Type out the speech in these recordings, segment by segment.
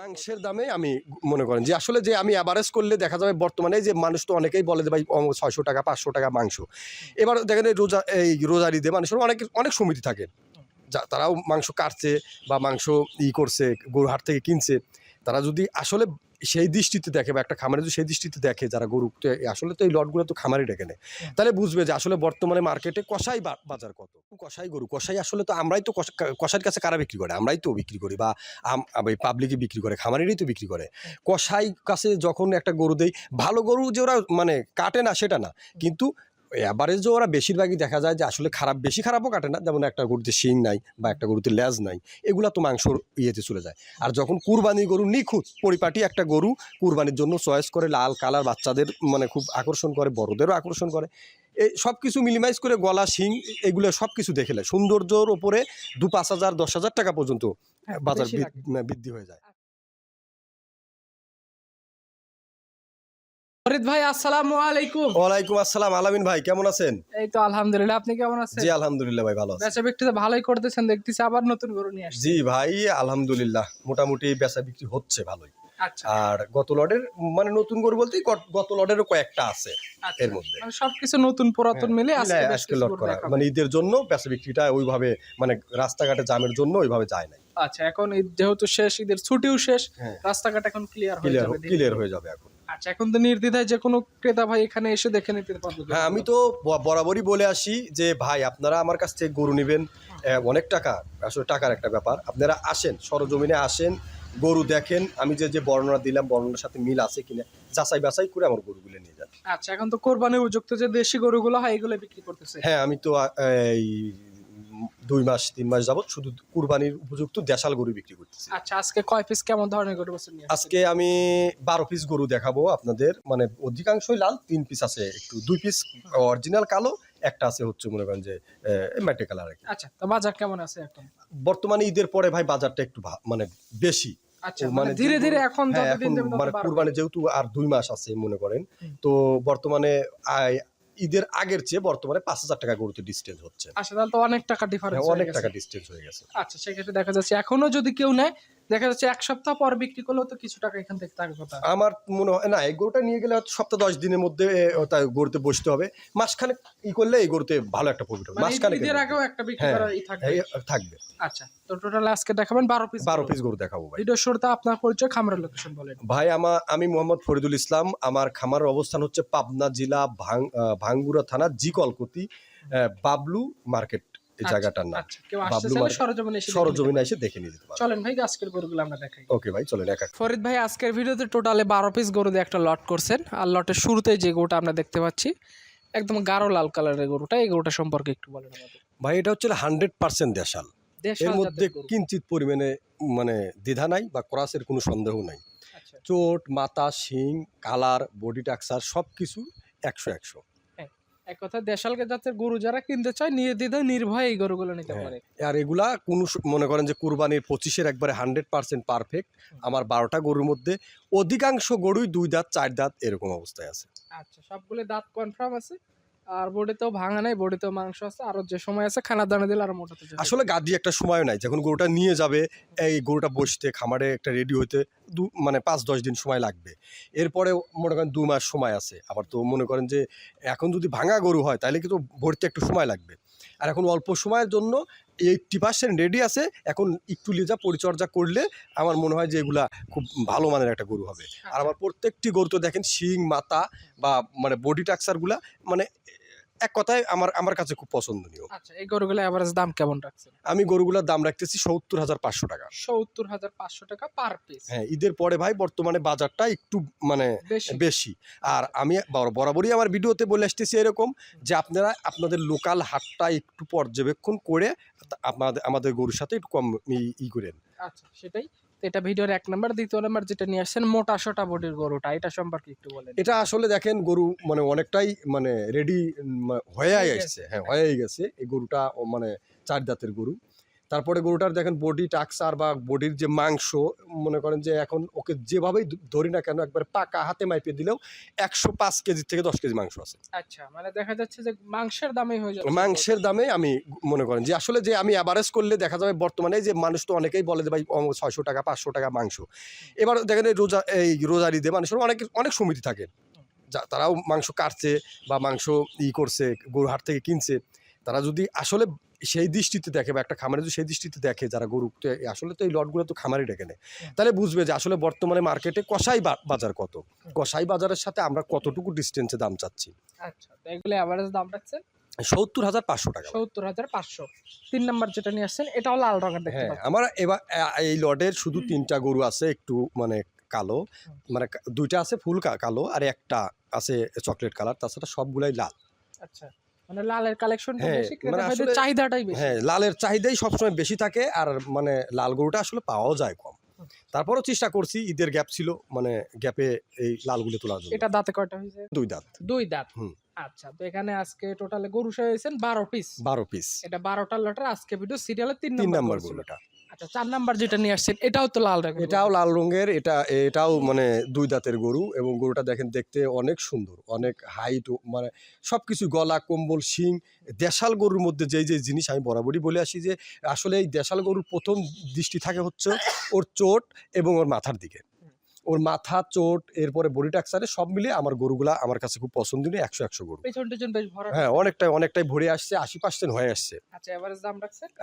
মাংসের দামে আমি মনে করেন যে আসলে যে আমি অ্যাভারেজ করলে দেখা যাবে বর্তমানে যে মানুষ তো অনেকেই বলে যে ভাই ছয়শো টাকা পাঁচশো টাকা মাংস। এবার দেখেন এই রোজা এই রোজার ঈদে মানুষের অনেক অনেক সমিতি থাকে। যা তারাও মাংস কাটছে বা মাংস ই করছে গরু হাট থেকে কিনছে। তারা যদি আসলে সেই দৃষ্টিতে দেখে বা একটা খামারে যদি সেই দৃষ্টিতে দেখে যারা গরু আসলে তো এই লটগুলো তো খামারই ডেকে নেয়। তাহলে বুঝবে যে আসলে বর্তমানে মার্কেটে কষাই বাজার কত? কষাই গরু কষাই আসলে তো আমরাই তো কষা- কষাইয়ের কাছে কারা বিক্রি করে? আমরাই তো বিক্রি করি বা পাবলিকই বিক্রি করে খামারেরই তো বিক্রি করে। কষাই কাছে যখন একটা গরু দেয় ভালো গরু যে ওরা মানে কাটে না সেটা না। কিন্তু এবারে যে ওরা বেশিরভাগই দেখা যায় যে আসলে খারাপ বেশি খারাপও কাটে না। যেমন একটা গরুতে শিং নাই বা একটা গরুতে ল্যাজ নাই এগুলা তো মাংসর ইয়েতে চলে যায়। আর যখন কুরবানি গরু নিখুঁত পরিপাটি একটা গরু কুরবানির জন্য চয়েস করে লাল কালার বাচ্চাদের মানে খুব আকর্ষণ করে বড়দেরও আকর্ষণ করে। এই সব কিছু মিনিমাইজ করে গলা শিং এগুলো সব কিছু দেখে নেয়। সৌন্দর্যর ওপরে দু পাঁচ হাজার দশ হাজার টাকা পর্যন্ত হ্যাঁ, বাজার বৃদ্ধি- হয়ে যায়। ফরিদ ভাই আসসালামু আলাইকুম। ওয়ালাইকুম আসসালাম। আলামিন ভাই কেমন আছেন? এই তো আলহামদুলিল্লাহ আপনি কেমন আছেন? জি আলহামদুলিল্লাহ ভাই ভালো আছি। বেচা বিক্রিতে ভালোই করতেছেন দেখতেছি আবার নতুন গরু নিয়ে আসছে জি ভাই আলহামদুলিল্লাহ মোটামুটি বেচা বিক্রি হচ্ছে ভালোই। আর গত লটের মানে নতুন গরু বলতে গত- লটেরও কয়েকটা আছে আচ্ছা। এর মধ্যে। মানে সবকিছু নতুন পুরাতন মিলে আজকে লট করা। মানে ঈদের জন্য বেচা বিক্রিটা ওইভাবে মানে রাস্তাঘাটে জামের জন্য ওইভাবে যায় নাই। আচ্ছা এখন ঈদ যেহেতু শেষ ঈদের ছুটিও শেষ হ্যাঁ। রাস্তাঘাট এখন ক্লিয়ার হয়ে যাবে ক্লিয়ার হয়ে যাবে এখন। আচ্ছা এখন তো নির্দ্বিধায় যে কোনো ক্রেতা ভাই এখানে এসে দেখে নিতে পারবে হ্যাঁ আমি তো বরাবরই বলে আসি যে ভাই আপনারা আমার কাছ থেকে গরু নেবেন অনেক টাকা। আসলে টাকার একটা ব্যাপার। আপনারা আসেন সরজমিনে আসেন গরু দেখেন আমি যে যে বর্ণনা দিলাম বর্ণনার সাথে মিল আছে কিনা যাচাই বাছাই করে আমার গরুগুলো নিয়ে যান আচ্ছা এখন তো কোরবানির উপযুক্ত যে দেশি গরুগুলো হয় এগুলো বিক্রি করতেছে। হ্যাঁ আমি তো এই দুই মাস তিন মাস যাবত শুধু কুরবানির উপযুক্ত দেশাল গরু বিক্রি করতেছি। আচ্ছা আজকে কয় পিস কেমন ধরনের গরু বছর আজকে আমি বারো পিস গরু দেখাবো আপনাদের। মানে অধিকাংশই লাল তিন পিস আছে একটু। দুই পিস অরিজিনাল কালো একটা আছে হচ্ছে মনে করেন যে ম্যাটে কালার আচ্ছা তো বাজার কেমন আছে এখন? বর্তমানে ঈদের পরে ভাই বাজারটা একটু মানে বেশি। আচ্ছা মানে মানে ধীরে ধীরে এখন হ্যাঁ মানে কুরবানি যেহেতু আর দুই মাস আছে মনে করেন তো বর্তমানে ঈদের আগের চেয়ে বর্তমানে পাঁচ হাজার টাকা গরুতে ডিস্টেন্স হচ্ছে। আচ্ছা তাহলে তো অনেক টাকা ডিফারেন্স হ্যাঁ, অনেক টাকা ডিস্টেন্স হয়ে গেছে। আচ্ছা সেক্ষেত্রে দেখা যাচ্ছে এখনও যদি কেউ নেয় দেখা যাচ্ছে এক সপ্তাহ পর বিক্রি করলেও তো কিছু টাকা এখান থেকে থাকার কথা। আমার মনে হয় না এই গরুটা নিয়ে গেলে সপ্তাহ দশ দিনের মধ্যে তাই গরুতে বসতে হবে। মাসখানে ই করলে এই গরুতে ভালো একটা প্রফিট হবে। মানে মাসখানে ঈদের আগেও একটা বিক্রি হ্যাঁ, করার ই থাকবে। থাকবে। আচ্ছা তো টোটাল আজকে দেখাবেন বারো পিস বারো পিস গরু দেখাবো ভাই। ভিডিও শুরুতে আপনার পরিচয় খামারের লোকেশন বলেন। ভাই আমার আমি মোহাম্মদ ফরিদুল ইসলাম। আমার খামারের অবস্থান হচ্ছে পাবনা জেলা ভাং ভাঙ্গুড়া থানা জি কলকতি বাবলু মার্কেট। এই আচ্ছা, জায়গাটার নাম। আচ্ছা সরজমিনে এসে দেখে সরজমিনে এসে দেখে নিয়ে যেতে পারবে। চলেন ভাই আজকের গরুগুলো আমরা দেখাই। ওকে ভাই চলেন এক এক। ফরিদ ভাই আজকের ভিডিওতে টোটালে বারো পিস গরু দিয়ে একটা লট করছেন। আর লটের শুরুতেই যে গরুটা আমরা দেখতে পাচ্ছি একদম গাঢ় লাল কালারের গরুটা। এই গরুটা সম্পর্কে একটু বলেন ভাই এটা হচ্ছে হান্ড্রেড পার্সেন্ট দেশাল। দেশাল এর মধ্যে কিঞ্চিত পরিমাণে মানে দ্বিধা নাই বা ক্রসের কোনো সন্দেহ নাই। আচ্ছা। চোট মাথা শিং কালার বডি টাক্সার সব কিছু একশো একশো। এক কথা দেশাল জাতের গরু যারা কিনতে চায় নির্দ্বিধায় নির্ভয়ে এই গরুগুলো নিতে হ্যাঁ। পারে। আর এগুলা কোনো মনে করেন যে কুরবানির পঁচিশের একবারে হান্ড্রেড পার্সেন্ট পারফেক্ট আমার বারোটা গরুর মধ্যে অধিকাংশ গরুই দুই দাঁত চার দাঁত এরকম অবস্থায় আছে। আচ্ছা সবগুলো দাঁত কনফার্ম আছে? আর বডিতেও ভাঙা নাই বডিতেও মাংস আছে, আর যে সময় আছে, খানা দানা দিলে আর মোটাতে আসলে গাদি একটা সময় নাই, যখন গরুটা নিয়ে যাবে, এই গরুটা বসতে, খামারে একটা রেডি হতে দু মানে পাঁচ দশ দিন সময় লাগবে। এরপরে মনে করেন দু মাস সময় আছে। আবার তো মনে করেন যে, এখন যদি ভাঙা গরু হয়, তাহলে কিন্তু ভরতে একটু সময় লাগবে। আর এখন অল্প সময়ের জন্য এইটটি পার্সেন্ট রেডি আছে। এখন একটু লিজা পরিচর্যা করলে আমার মনে হয় যে এগুলা খুব ভালো মানের একটা গরু হবে। আর আমার প্রত্যেকটি গরু তো দেখেন শিং মাথা বা মানে বডি টাক্সারগুলা মানে এক কথায় আমার আমার কাছে খুব পছন্দনীয়। আচ্ছা এই গরুগুলো এভারেজ দাম কেমন রাখছেন? আমি গরুগুলোর দাম রাখতেছি সত্তর হাজার পাঁচশো টাকা। সত্তর হাজার পাঁচশো টাকা পার পিস হ্যাঁ ঈদের পরে ভাই বর্তমানে বাজারটা একটু মানে বেশি। আর আমি বর- বরাবরই আমার ভিডিওতে বলে আসতেছি এরকম যে আপনারা আপনাদের লোকাল হাটটা একটু পর্যবেক্ষণ করে আপনাদের আমাদের গরুর সাথে একটু কম ই- ই করেন। আচ্ছা সেটাই। তো এটা ভিডিওর এক নাম্বার দ্বিতীয় নাম্বার যেটা নিয়ে আসছেন মোটা সোটা বডির গরুটা এটা সম্পর্কে একটু বলেন। এটা আসলে দেখেন গরু মানে অনেকটাই মানে রেডি হয়ে গেছে আসছে। হ্যাঁ হয়ে গেছে। এই গরুটা মানে চার দাঁতের গরু। তারপরে গরুটার দেখেন বডি টাক্সার বা বডির যে মাংস মনে করেন যে এখন ওকে যেভাবেই ধরি না কেন একবার পাকা হাতে মাইপে দিলেও একশো পাঁচ কেজি থেকে দশ কেজি মাংস আছে। আচ্ছা মানে দেখা যাচ্ছে যে মাংসের দামে হয়ে যাচ্ছে। মাংসের দামে আমি মনে করেন যে আসলে যে আমি অ্যাভারেজ করলে দেখা যাবে বর্তমানে যে মানুষ তো অনেকেই বলে যে ভাই ছয়শো টাকা পাঁচশো টাকা মাংস। এবার দেখেন এই রোজা এই রোজার ঈদে মানুষের অনেক অনেক সমিতি থাকে। যা তারাও মাংস কাটছে বা মাংস ই করছে গরু হাট থেকে কিনছে। তারা যদি আসলে সেই দৃষ্টিতে দেখে বা একটা খামারে যদি সেই দৃষ্টিতে দেখে যারা গরু আসলে তো এই লটগুলো তো খামারই ডেকে নেয়। তাহলে বুঝবে যে আসলে বর্তমানে মার্কেটে কষাই বাজার কত? কষাই বাজারের সাথে আমরা কতটুকু ডিস্টেন্সে দাম চাচ্ছি? আচ্ছা এগুলো অ্যাভারেজ দাম রাখছেন সত্তর হাজার পাঁচশো টাকা। সত্তর হাজার পাঁচশো। তিন নাম্বার যেটা নিয়ে আসছেন এটাও লাল রঙের হ্যাঁ আমার এবার এই লটের শুধু তিনটা গরু আছে একটু মানে কালো মানে দুইটা আছে ফুল কালো আর একটা আছে চকলেট কালার তাছাড়া সবগুলাই লাল। আচ্ছা। মানে লালের কালেকশনটা হ্যাঁ, বেশি মানে চাহিদাটাই বেশি। হ্যাঁ লালের চাহিদাই সবসময় বেশি থাকে আর মানে লাল গরুটা আসলে পাওয়াও যায় কম। তারপরও চেষ্টা করছি ঈদের গ্যাপ ছিল মানে গ্যাপে এই লালগুলো তোলার জন্য। এটা দাঁতে কয়টা হয়েছে? দুই দাঁত। দুই দাঁত? হুম। আচ্ছা তো এখানে আজকে টোটালে গরু সহ হয়েছেন বারো পিস বারো পিস এটা বারোটা লটার আজকে ভিডিও সিরিয়ালের তিন নাম্বার গরুটা। আচ্ছা চার নাম্বার যেটা নিয়ে আসছেন, এটাও তো লাল রঙের এটাও লাল রঙের, এটা, এটাও মানে দুই দাঁতের গরু এবং গরুটা দেখেন দেখতে অনেক সুন্দর, অনেক হাইট মানে সব কিছু গলা, কম্বল, শিং, দেশাল গরুর মধ্যে যেই যে জিনিস আমি বরাবরই বলে আসি যে আসলে এই দেশাল গরুর প্রথম দৃষ্টি থাকে হচ্ছে ওর চোট এবং ওর মাথার দিকে। ওর মাথা চোট এরপরে বডি টাক্সারে সব মিলিয়ে আমার গরুগুলা আমার কাছে খুব পছন্দনীয় একশো একশো গরু। হ্যাঁ অনেকটাই অনেকটাই ভরে আসছে আশি পার্সেন্ট হয়ে আসছে। আচ্ছা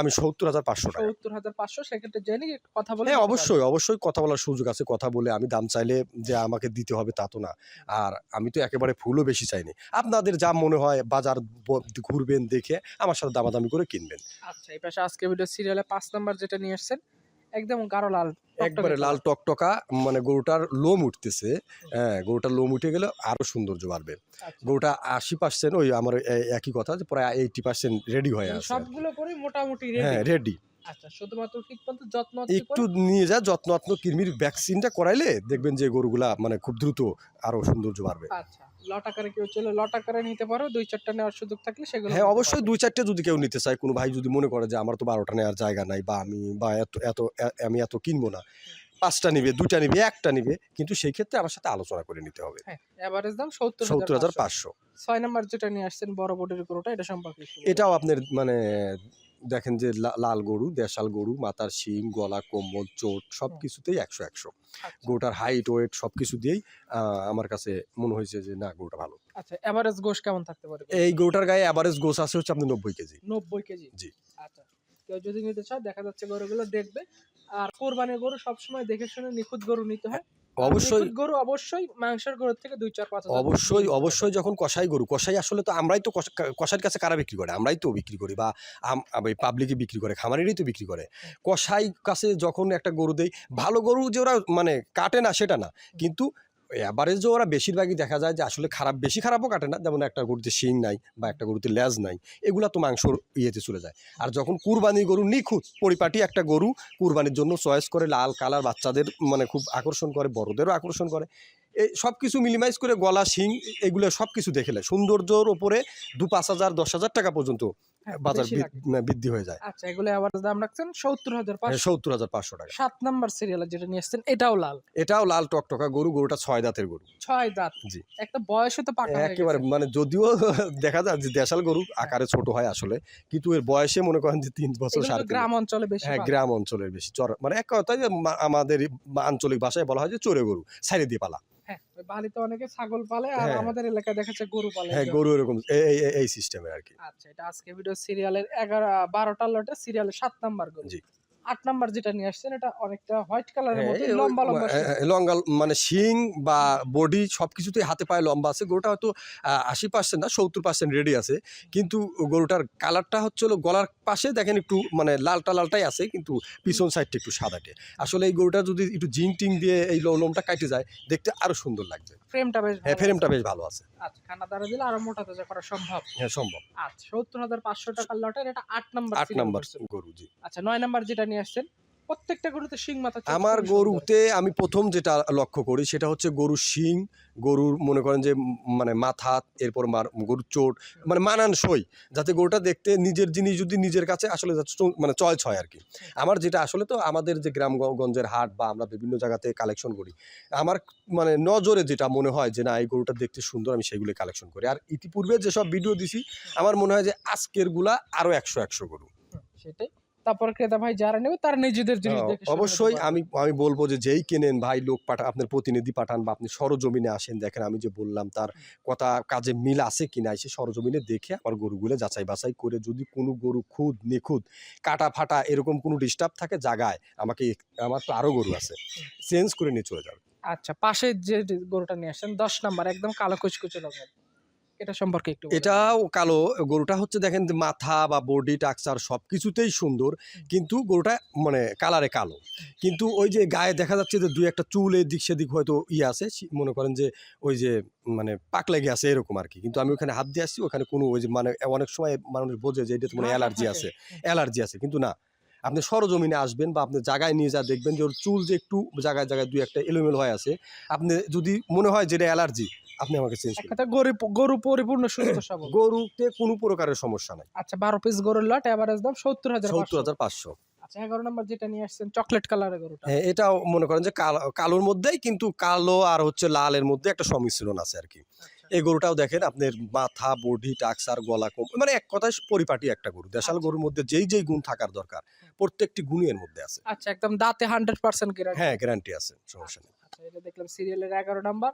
আমি সত্তর হাজার পাঁচশো টাকা। হ্যাঁ অবশ্যই অবশ্যই কথা বলার সুযোগ আছে কথা বলে আমি দাম চাইলে যে আমাকে দিতে হবে তা তো না। আর আমি তো একেবারে ফুলও বেশি চাইনি। আপনাদের যা মনে হয় বাজার ঘুরবেন দেখে আমার সাথে দামাদামি করে কিনবেন। আচ্ছা এই পাশে আজকে ভিডিও সিরিয়ালে পাঁচ নাম্বার যেটা নিয়ে আসছেন একদম গাঢ় লাল একবারে লাল টকটকা মানে গরুটার লোম উঠতেছে হ্যাঁ গরুটার লোম উঠে গেলে আরও সৌন্দর্য বাড়বে। আচ্ছা। গরুটা আশি পার্সেন্ট ওই আমার একই কথা যে প্রায় এইটি পার্সেন্ট রেডি হয়ে মানে আছে সবগুলো করে মোটামুটি হ্যাঁ রেডি আচ্ছা শুধুমাত্র ঠিক যত্ন একটু নিয়ে যা যত্ন আত্ম কৃমির ভ্যাকসিনটা করাইলে দেখবেন যে গরুগুলা মানে খুব দ্রুত আরও সৌন্দর্য বাড়বে। আচ্ছা লট আকারে কেউ চলে লট আকারে নিতে পারো দুই চারটা নেওয়ার সুযোগ থাকলে সেগুলো হ্যাঁ অবশ্যই দুই চারটে যদি কেউ নিতে চায় কোনো ভাই যদি মনে করে যে আমার তো বারোটা নেওয়ার জায়গা নাই বা আমি বা এত এত আমি এত কিনবো না পাঁচটা নিবে দুইটা নিবে একটা নিবে কিন্তু সেই ক্ষেত্রে আমার সাথে আলোচনা করে নিতে হবে। হ্যাঁ এভারেজ দাম সত্তর সত্তর হাজার পাঁচশো। ছয় নাম্বার যেটা নিয়ে আসছেন বড় বডির গরুটা এটা সম্পর্কে এটাও আপনার মানে দেখেন যে লাল গরু দেশাল গরু মাথার শিং গলা কম্বল চোট সব কিছুতেই একশো একশো। গরুটার হাইট ওয়েট সব কিছু দিয়েই আমার কাছে মনে হয়েছে যে না গরুটা ভালো। আচ্ছা এভারেজ গোশ কেমন থাকতে পারে? এই গরুটার গায়ে অ্যাভারেজ গোস আছে হচ্ছে আপনি নব্বই কেজি। নব্বই কেজি? জি। আচ্ছা। কেউ যদি নিতে চায় দেখা যাচ্ছে গরুগুলো দেখবে। আর কোরবানির গরু সবসময় দেখে শুনে নিখুঁত গরু নিতে হয়। অবশ্যই। গরু অবশ্যই মাংসের গরুর থেকে দুই চার পাঁচ অবশ্যই অবশ্যই যখন কষাই গরু কষাই আসলে তো আমরাই তো কষা- কষাইয়ের কাছে কারা বিক্রি করে? আমরাই তো বিক্রি করি বা পাবলিকে বিক্রি করে খামারেরই তো বিক্রি করে। কষাই কাছে যখন একটা গরু দেই ভালো গরু যে ওরা মানে কাটে না সেটা না। কিন্তু যে ওরা বেশিরভাগই দেখা যায় যে আসলে খারাপ, বেশি খারাপও কাটে না। যেমন একটা গরুতে শিং নাই বা একটা গরুতে লেজ নাই, এগুলো তো মাংসর ইয়েতে চলে যায়। আর যখন কুরবানি গরু নিখুঁত, পরিপাটি একটা গরু কুরবানির জন্য চয়েস করে লাল কালার বাচ্চাদের মানে খুব আকর্ষণ করে, বড়দেরও আকর্ষণ করে। এই সব কিছু মিনিমাইজ করে গলা, শিং, এগুলো সব কিছু দেখে নেয়। সৌন্দর্যর ওপরে দু পাঁচ হাজার, দশ হাজার টাকা পর্যন্ত বাজার বেশি বৃ- লাগে। মানে বৃদ্ধি হয়ে যায়। আচ্ছা এগুলো এভারেজ দাম রাখছেন? সত্তর হাজার সত্তর হাজার পাঁচশো টাকা। সাত নাম্বার সিরিয়ালে যেটা নিয়ে আসছেন এটাও লাল। এটাও লাল টকটকা গরু গরুটা ছয় দাঁতের গরু। ছয় দাঁত। জি। একটা বয়সে তো পাকা একেবারে মানে যদিও দেখা যায় যে দেশাল গরু আকারে ছোট হয় আসলে কিন্তু এর বয়সে মনে করেন যে তিন বছর সাড়ে গ্রাম অঞ্চলে বেশি হ্যাঁ গ্রাম অঞ্চলের বেশি। চর মানে এক কথায় যে আমাদের আঞ্চলিক ভাষায় বলা হয় যে চোরে গরু সাইডে দিয়ে পালা। হ্যাঁ বাড়িতে অনেকে ছাগল পালে আর হ্যাঁ। আমাদের এলাকায় দেখা যাচ্ছে গরু পালে হ্যাঁ গরু এরকম এই- এই সিস্টেমের আর কি আচ্ছা এটা আজকে ভিডিও সিরিয়ালের এগারো বারোটা লটে সিরিয়ালের সাত নাম্বার গরু জি। আট নাম্বার যেটা নিয়ে আসছেন এটা অনেকটা হোয়াইট কালারের হ্যাঁ, ওই- লম্বা লম্বা হ্যাঁ, মানে শিং বা বডি সব কিছুতেই হাতে পায়ে লম্বা আছে গরুটা হয়তো আশি পার্সেন্ট না সত্তর পার্সেন্ট রেডি আছে কিন্তু গরুটার কালারটা হচ্ছে হলো গলার পাশে দেখেন একটু মানে লালটা লালটাই আছে কিন্তু পিছন সাইডটা একটু সাদাটে। আসলে এই গরুটা যদি একটু জিং টিং দিয়ে এই লো- লোমটা কাটে যায় দেখতে আরও সুন্দর লাগবে। ফ্রেমটা বেশ হ্যাঁ ফ্রেমটা বেশ ভালো আছে। আচ্ছা খানা দাঁড়া দিলে আরও মোটা তাজা করা সম্ভব। হ্যাঁ সম্ভব। আচ্ছা সত্তর হাজার পাঁচশো টাকার লটের এটা আট নাম্বার আট নাম্বার গরু। জি। আচ্ছা নয় নাম্বার যেটা নিয়ে আসছেন? প্রত্যেকটা গরুতে শিং মাথা আমার গরুতে আমি প্রথম যেটা লক্ষ্য করি সেটা হচ্ছে গরুর শিং গরুর মনে করেন যে মানে মাথা এরপর গরুর চোট মানে মানানসই যাতে গরুটা দেখতে নিজের জিনিস যদি নিজের কাছে আসলে মানে চয়েস হয় আর কি। আমার যেটা আসলে তো আমাদের যে গ্রামগঞ্জের হাট বা আমরা বিভিন্ন জায়গাতে কালেকশন করি আমার মানে নজরে যেটা মনে হয় যে না এই গরুটা দেখতে সুন্দর আমি সেগুলো কালেকশন করি। আর ইতিপূর্বে যেসব ভিডিও দিছি আমার মনে হয় যে আজকেরগুলা আরও একশো একশো গরু। সেটাই। তারপর ক্রেতা ভাই যারা নেবে তারা নিজেদের জিনিস হ্যাঁ, দেখে অবশ্যই আমি আমি বলব যে যেই কেনেন ভাই লোক পাঠান আপনার প্রতিনিধি পাঠান বা আপনি সরজমিনে আসেন দেখেন আমি যে বললাম তার কথা কাজে মিল আছে কিনা সে সরজমিনে দেখে আমার গরুগুলো যাচাই বাছাই করে যদি কোনো গরু খুদ নিখুঁত কাটা ফাটা এরকম কোনো ডিস্টার্ব থাকে জায়গায় আমাকে আমার তো আরও গরু আছে চেঞ্জ করে নিয়ে চলে যাবে। আচ্ছা পাশে যে গরুটা নিয়ে আসেন দশ নাম্বার একদম কালো কুচকুচে রঙের। এটা সম্পর্কে একটু এটাও কালো গরুটা হচ্ছে দেখেন যে মাথা বা বডি টাকচার সব কিছুতেই সুন্দর কিন্তু গরুটা মানে কালারে কালো। কিন্তু ওই যে গায়ে দেখা যাচ্ছে যে দুই একটা চুল এই দিক সেদিক হয়তো ইয়ে আছে মনে করেন যে ওই যে মানে পাক লেগে আছে এরকম আর কি কিন্তু আমি ওখানে হাত দিয়ে আসছি ওখানে কোনো ওই যে মানে অনেক সময় মানুষ বোঝে যে এটা তো মানে অ্যালার্জি আছে। অ্যালার্জি আছে কিন্তু না। আপনি সরজমিনে আসবেন বা আপনি জায়গায় নিয়ে যা দেখবেন যে ওর চুল যে একটু জায়গায় জায়গায় দুই একটা এলোমেলো হয়ে আছে। আপনি যদি মনে হয় যে এটা অ্যালার্জি আপনি আমাকে চেঞ্জ করুন। কথা গরু গরু পরিপূর্ণ সুস্থ সবল। গরুতে কোনো প্রকারের সমস্যা নাই। আচ্ছা বারো পিস গরুর লট এভারেজ দাম সত্তর হাজার সত্তর হাজার পাঁচশো। আচ্ছা এগারো নাম্বার যেটা নিয়ে আসছেন চকলেট কালারের গরুটা। হ্যাঁ এটাও মনে করেন যে কালো কালোর মধ্যেই কিন্তু কালো আর হচ্ছে লালের মধ্যে একটা সংমিশ্রণ আছে আর কি। আচ্ছা। এই গরুটাও দেখেন আপনার মাথা বডি টাকসার গলা কম মানে এক কথায় পরিপাটি একটা গরু। দেশাল আচ্ছা। গরুর মধ্যে যেই যেই গুণ থাকার দরকার প্রত্যেকটি গুণই এর মধ্যে আছে। আচ্ছা একদম দাঁতে হান্ড্রেড পার্সেন্ট গ্যারান্টি হ্যাঁ গ্যারান্টি আছে সমস্যা নেই। আচ্ছা এটা দেখলাম সিরিয়ালের এগারো নাম্বার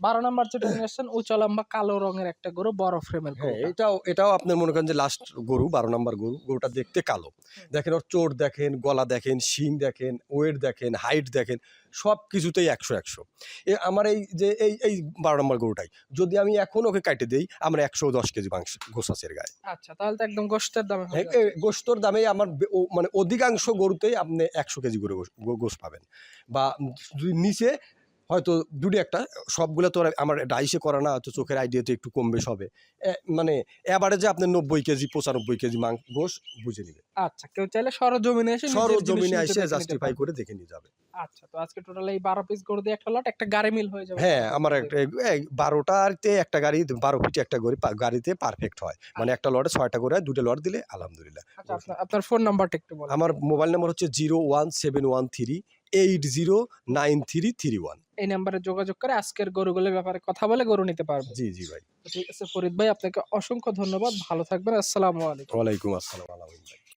বারো নাম্বার যেটা নিয়ে আসছেন উঁচা লম্বা কালো রঙের একটা গরু বড় ফ্রেমের হ্যাঁ গরু এটাও এটাও আপনার মনে করেন যে লাস্ট গরু বারো নম্বর গরু গরুটা দেখতে কালো। দেখেন ওর চোট দেখেন গলা দেখেন শিং দেখেন ওয়েট দেখেন হাইট দেখেন সব কিছুতেই একশো একশো। এ আমার এই যে এই এই বারো নম্বর গরুটাই যদি আমি এখন ওকে কাটে দিই আমরা একশো দশ কেজি মাংস গোস আছে গায়ে। আচ্ছা তাহলে তো একদম গোষ্ঠের দামে হ্যাঁ, গোস্তর দামে আমার মানে অধিকাংশ গরুতেই আপনি একশো কেজি করে গোস- গোস পাবেন। বা যদি নিচে হয়তো দুটি একটা সবগুলো তো আমার ডাইসে করা না হয়তো চোখের আইডিয়াতে একটু কম বেশ হবে মানে এবারে যে আপনার নব্বই কেজি পঁচানব্বই কেজি মাংস বুঝে নিবে আচ্ছা কেউ চাইলে সরজমিনে এসে নিজের সর জিনিস জমিনে নিজে এসে জাস্টিফাই করে দেখে নিয়ে যাবে। আচ্ছা তো আজকে টোটাল এই বারো পিস গরু দিয়ে একটা লট একটা গাড়ি মিল হয়ে যাবে। হ্যাঁ আমার একটা বারোটাতে একটা গাড়ি বারো ফিটে একটা গাড়ি গাড়িতে পারফেক্ট হয়। মানে একটা লটে ছয়টা করে দুটো লট দিলে আলহামদুলিল্লাহ। আচ্ছা আপনার আপনার ফোন নাম্বারটা একটু বলুন। আমার মোবাইল নাম্বার হচ্ছে zero one seven one three eight zero nine three three one এই নাম্বারে যোগাযোগ করে আজকের গরুগুলোর ব্যাপারে কথা বলে গরু নিতে পারবেন জি জি ভাই। ঠিক আছে ফরিদ ভাই আপনাকে অসংখ্য ধন্যবাদ। ভালো থাকবেন। আসসালামু আলাইকুম। ওয়ালাইকুম আসসালাম আলহামদুলিল্লাহ।